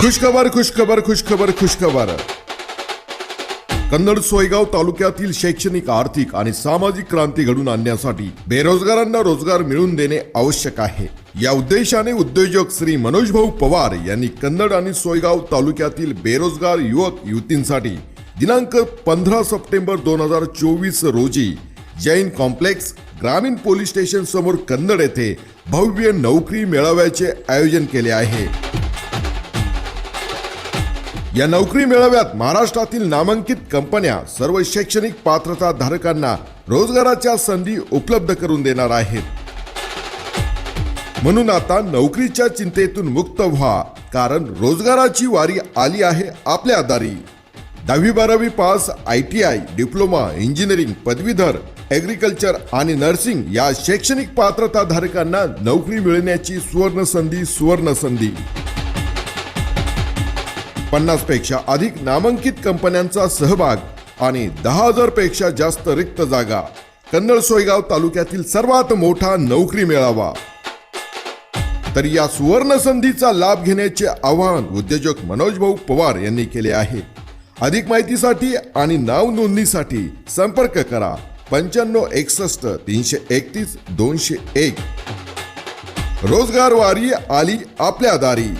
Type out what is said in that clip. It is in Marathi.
खुशखबर खुशखबर खुशखबर खुशखबर. कन्नड सोयगाव तालुक्यातील शैक्षणिक आर्थिक आणि सामाजिक क्रांती घडून आणण्यासाठी बेरोजगारांना रोजगार मिळवून देणे आवश्यक आहे. या उद्देशाने उद्योजक श्री मनोज भाऊ पवार यांनी कन्नड आणि सोयगाव तालुक्यातील बेरोजगार युवक युवतींसाठी दिनांक पंधरा सप्टेंबर दोन हजार चोवीस रोजी जैन कॉम्प्लेक्स ग्रामीण पोलीस स्टेशन समोर कन्नड येथे भव्य नोकरी मेळाव्याचे आयोजन केले आहे. या नोकरी मेळाव्यात महाराष्ट्रातील नामांकित कंपन्या सर्व शैक्षणिक पात्रता धारकांना रोजगाराच्या संधी उपलब्ध करून देणार आहेत. म्हणून आता नोकरीच्या चिंतेतून मुक्त व्हा कारण रोजगाराची वारी आली आहे आपल्या दारी दहावी बारावी pass I T I diploma engineering पदवीधर ॲग्रिकल्चर आणि नर्सिंग या शैक्षणिक पात्रता धारकांना नोकरी मिळण्याची सुवर्ण संधी सुवर्ण संधी. पन्नासपेक्षा अधिक नामांकित कंपन्यांचा सहभाग आणि दहा हजारपेक्षा जास्त रिक्त जागा. कन्नड सोयगाव तालुक्यातील सर्वात मोठा नोकरी मेळावा. तर या सुवर्ण संधीचा लाभ घेण्याचे आवाहन उद्योजक मनोज भाऊ पवार यांनी केले आहे. अधिक माहितीसाठी आणि नाव नोंदणीसाठी संपर्क करा. पंच्याण्णव एकसष्ट तीनशे एकतीस दोनशे एक. रोजगार वारी आली आपल्या दारी.